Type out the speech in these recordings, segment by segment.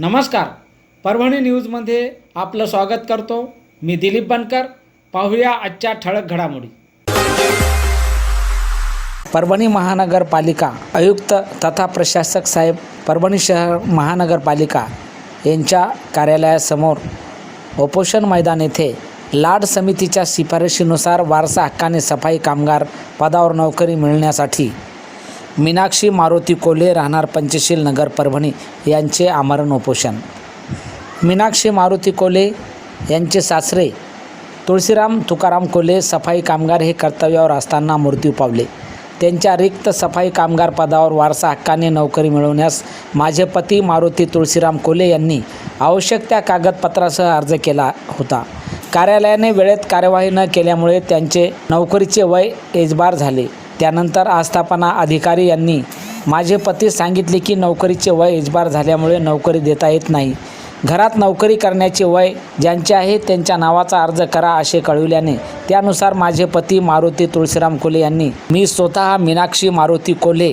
नमस्कार. परभणी न्यूजमध्ये आपलं स्वागत करतो. मी दिलीप बनकर. पाहूया आजच्या ठळक घडामोडी. परभणी महानगरपालिका आयुक्त तथा प्रशासक साहेब परभणी शहर महानगरपालिका यांच्या कार्यालयासमोर उपोषण मैदान येथे लाड समितीच्या शिफारशीनुसार वारसा हक्काने सफाई कामगार पदावर नोकरी मिळण्यासाठी मीनाक्षी मारुती कोल्हे राहणार पंचशील नगर परभणी यांचे आमरण उपोषण. मीनाक्षी मारुती कोल्हे यांचे सासरे तुळशीराम तुकाराम कोल्हे सफाई कामगार हे कर्तव्यावर असताना मृत्यू पावले. त्यांच्या रिक्त सफाई कामगार पदावर वारसा हक्काने नोकरी मिळवण्यास माझे पती मारुती तुळशीराम कोल्हे यांनी आवश्यक त्या कागदपत्रासह अर्ज केला होता. कार्यालयाने वेळेत कार्यवाही न केल्यामुळे त्यांचे नोकरीचे वय एजबार झाले. त्यानंतर आस्थापना अधिकारी यांनी माझे पती सांगितले की नोकरीचे वय इजबार झाल्यामुळे नोकरी देता येत नाही. घरात नोकरी करण्याचे वय ज्यांचे आहे त्यांच्या नावाचा अर्ज करा असे कळविल्याने त्यानुसार माझे पती मारुती तुळशीराम कोल्हे यांनी मी स्वतः मीनाक्षी मारुती कोल्हे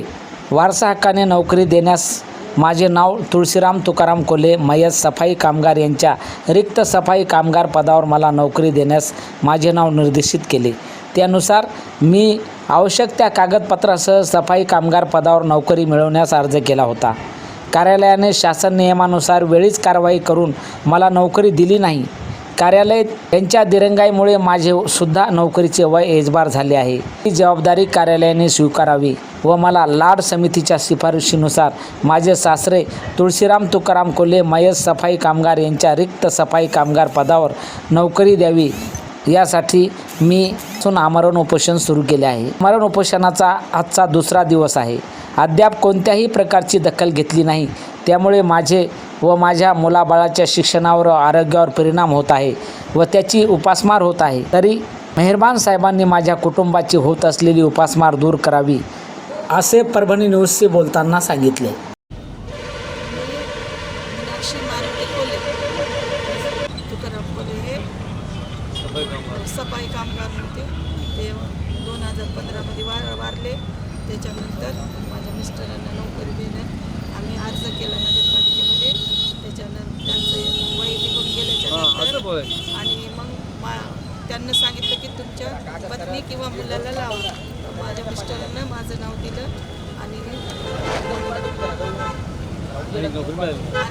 वारसा हक्काने नोकरी देण्यास माझे नाव तुळशीराम तुकाराम कोल्हे मयत सफाई कामगार यांच्या रिक्त सफाई कामगार पदावर मला नोकरी देण्यास माझे नाव निर्देशित केले. त्यानुसार मी आवश्यक त्या कागदपत्रासह सफाई कामगार पदावर नोकरी मिळवण्यास अर्ज केला होता. कार्यालयाने शासन नियमानुसार वेळीच कारवाई करून मला नोकरी दिली नाही. कार्यालय यांच्या दिरंगाईमुळे माझे सुद्धा नोकरीचे वय एजबार झाले आहे. ही जबाबदारी कार्यालयाने स्वीकारावी व मला लाड समितीच्या शिफारशीनुसार माझे सासरे तुळशीराम तुकाराम कोल्हे मयस सफाई कामगार यांच्या रिक्त सफाई कामगार पदावर नोकरी द्यावी यासाठी मी सून आमरण उपोषण सुरू केले आहे. आमरण उपोषणाचा आजचा दुसरा दिवस आहे. अद्याप कोणत्याही प्रकारची दखल घेतली नाही. त्यामुळे माझे व माझ्या मुलाबाळाच्या शिक्षणावर आरोग्यावर परिणाम होत आहे व त्याची उपासमार होत आहे. तरी मेहरबान साहेबांनी माझ्या कुटुंबाची होत असलेली उपासमार दूर करावी असे परभणी न्यूजशी बोलताना सांगितले. कामगार होते. ते दोन हजार पंधरामध्ये वार वारले. त्याच्यानंतर माझ्या मिस्टरांना नोकरी देण्यात आम्ही अर्ज केला नगरपालिकेमध्ये. त्याच्यानंतर त्यांचं वय निघून गेल्याच्यानंतर आणि मग मा त्यांना सांगितलं की तुमच्या पत्नी किंवा मुलाला लावा. माझ्या मिस्टरांना माझं नाव दिलं आणि आणि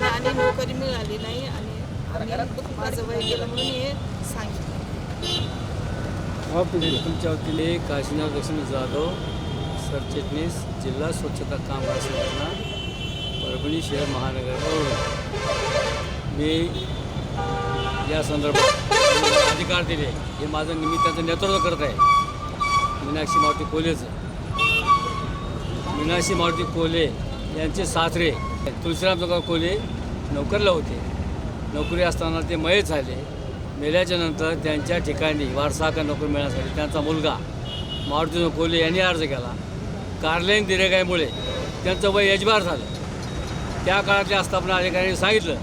आणि नोकरी मिळाली नाही आणि आम्ही माझं वय गेलं म्हणून हे सांगितलं. तुमच्या वतीने काशीनाथ लक्ष्मी जाधव सरचिटणीस जिल्हा स्वच्छता कामगार संघटना परभणी शहर महानगर मी या संदर्भात अधिकार दिले. हे माझं निमित्ताचं नेतृत्व करत आहे. मीनाक्षी मारुती कोल्हेचं मीनाक्षी मारुती कोल्हे यांचे सासरे तुळशीराम तुकाराम कोल्हे नोकरला होते. नोकरी असताना ते मयत झाले. मेल्याच्या नंतर त्यांच्या ठिकाणी वारसा नोकरी मिळण्यासाठी त्यांचा मुलगा मारुती कोल्हे यांनी अर्ज केला. कार्लेन दिरेगाईमुळे त्यांचं वय यजबार झालं. त्या काळातल्या आस्थापना अधिकाऱ्यांनी सांगितलं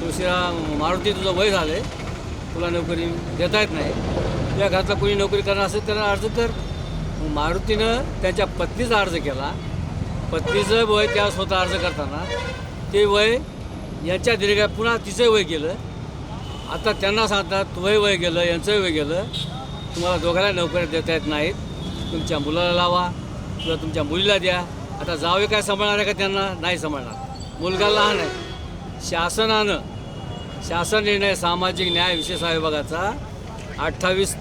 तुळशीराम मारुती तुझं वय झालं आहे तुला नोकरी देता येत नाही. त्या घरातला कोणी नोकरी करणार असेल त्यांना अर्ज कर. मारुतीनं त्यांच्या पत्नीचा अर्ज केला. पत्नीचं वय त्या स्वतः अर्ज करताना. ते वय यांच्या दीर्घ पुन्हा तिचं वय गेलं. आता त्यांना सांगतात तुझंही वय गेलं यांचंही वय गेलं तुम्हाला दोघांना नोकऱ्या देता येत नाहीत. तुमच्या मुलाला लावा किंवा तुमच्या मुलीला द्या. आता जावे काय सांभाळणार आहे का त्यांना? नाही सांभाळणार. मुलगा लहान आहे. शासनानं शासन निर्णय सामाजिक न्याय विशेष विभागाचा अठ्ठावीस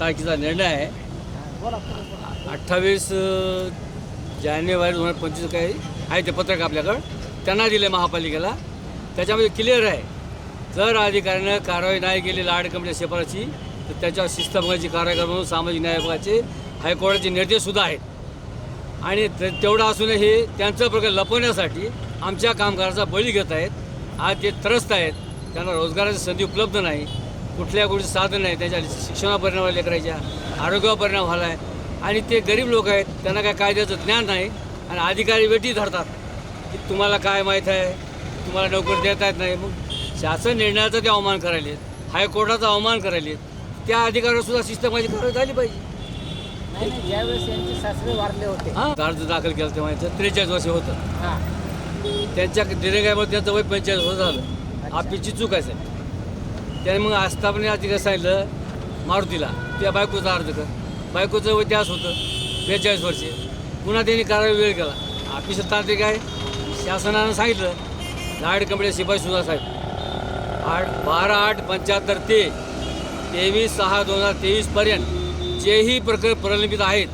तारखेचा निर्णय आहे. अठ्ठावीस जानेवारी दोन हजार पंचवीस काही आहे ते पत्रक आपल्याकडं. त्यांना दिले महापालिकेला. त्याच्यामध्ये क्लिअर आहे. जर अधिकाऱ्यानं कारवाई नाही केली लाड कमिटी शिफारशी तर त्याच्यावर शिस्तभंगाची कारवाई करा म्हणून सामाजिक न्याय विभागाचे हायकोर्टाचे निर्देशसुद्धा आहेत. आणि ते तेवढं असून हे त्यांचं प्रकार लपवण्यासाठी आमच्या कामगाराचा बळी घेत आहेत. आज ते त्रस्त आहेत. त्यांना रोजगाराची संधी उपलब्ध नाही. कुठल्या गोष्टी साधन नाही. त्याच्या शिक्षणावर परिणाम व्हायला लेकराच्या आरोग्यावर परिणाम झाला आहे. आणि ते गरीब लोक आहेत. त्यांना काय कायद्याचं ज्ञान नाही. आणि अधिकारी वेटी धरतात. की तुम्हाला काय माहीत आहे? तुम्हाला नोकरी देता येत नाही. मग शासन निर्णयाचा ते अवमान करायलेत हायकोर्टाचा अवमान करायलेत त्या अधिकाऱ्यावर सुद्धा शिस्तमाची कारवाई झाली पाहिजे. ज्यावेळेस यांचे सासरे वारले होते. हां? अर्ज दाखल केला तेव्हा त्रेचाळीस वर्ष होतं. हां. त्यांच्या दिरंगाईमध्ये त्यांचं वय पंचेचाळीस वर्ष झालं. आपलीची चूक आहे साहेब. त्याने मग आस्थापने अधिकारी सांगितलं? मारुतीला. त्या बायकोचा अर्ज कर. बायकोचं वय त्याच होतं. बेचाळीस वर्षे. पुन्हा त्यांनी कारवाई वेळ केला. ऑफिसर तांत्रिक आहे. शासनानं सांगितलं. लाड कंपनी शिपाई सुद्धा साहेब. आठ बारा आठ पंच्याहत्तर ते तेवीस सहा दोन हजार तेवीसपर्यंत जेही प्रकरण प्रलंबित आहेत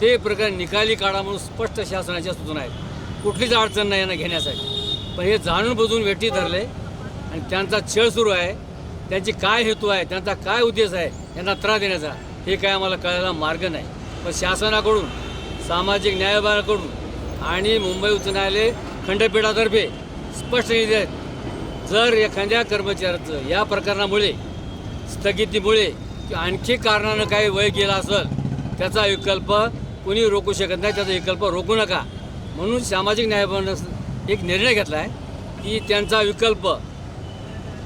ते प्रकरण निकाली काढा म्हणून स्पष्ट शासनाच्या सूचना आहेत. कुठलीच अडचण नाही यांना घेण्यासाठी. पण हे जाणून बुजून वेठी धरले आणि त्यांचा छळ सुरू आहे त्यांची काय हेतू आहे त्यांचा काय उद्देश आहे यांना त्रास देण्याचा हे काय आम्हाला कळायला मार्ग नाही. पण शासनाकडून सामाजिक न्याय आणि मुंबई उच्च न्यायालय खंडपीठातर्फे स्पष्ट निर्देश आहेत जर एखाद्या कर्मचाऱ्याचं या प्रकरणामुळे स्थगितीमुळे आणखी कारणानं काही वय गेला असेल त्याचा विकल्प कोणी रोखू शकत नाही त्याचा विकल्प रोखू नका. म्हणून सामाजिक न्याय एक निर्णय घेतला आहे की त्यांचा विकल्प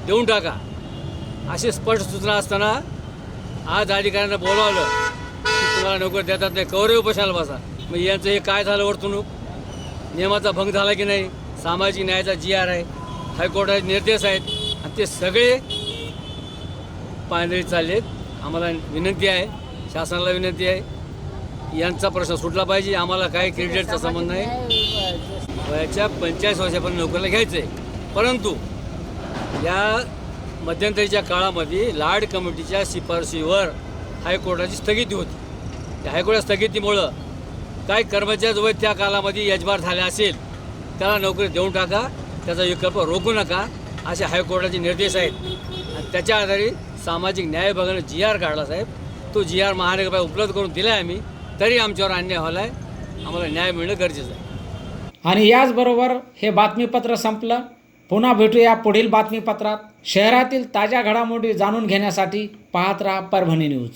देऊन टाका. अशी स्पष्ट सूचना असताना आज अधिकाऱ्यांना बोलावलं की तुम्हाला नोकरी देतात नाही कौरव उपोषणाला बसा. मग यांचं हे काय झालं वर्तणूक नियमाचा भंग झाला की नाही? सामाजिक न्यायाचा जी आर आहे. हायकोर्टाचे निर्देश आहेत. आणि ते सगळे पांयरी चालले आहेत आम्हाला विनंती आहे. शासनाला विनंती आहे. यांचा प्रश्न सुटला पाहिजे. आम्हाला काही क्रेडिटचा संबंध नाही. वयाच्या पंचेचाळीस वर्षापर्यंत नोकरीला घ्यायचं आहे. परंतु या मध्यंतरीच्या काळामध्ये लाड कमिटीच्या शिफारशीवर हायकोर्टाची स्थगिती होती. त्या हायकोर्टा स्थगितीमुळं काही कर्मचारी वय त्या कालामध्ये यजमार झाले असेल त्याला नोकरी देऊन टाका. त्याचा विकल्प रोखू नका असे हायकोर्टाचे निर्देश आहेत. आणि त्याच्या आधारे सामाजिक न्याय विभागानं जी आर काढला साहेब. तो जी आर महानगरपालिका उपलब्ध करून दिला आहे आम्ही. तरी आमच्यावर अन्याय व्हायला आहे आम्हाला न्याय मिळणं गरजेचं आहे. आणि याचबरोबर हे बातमीपत्र संपलं. पुन्हा भेटूया पुढील बातमीपत्रात. शहरातील ताज्या घडामोडी जाणून घेण्यासाठी पाहत राहा परभणी न्यूज.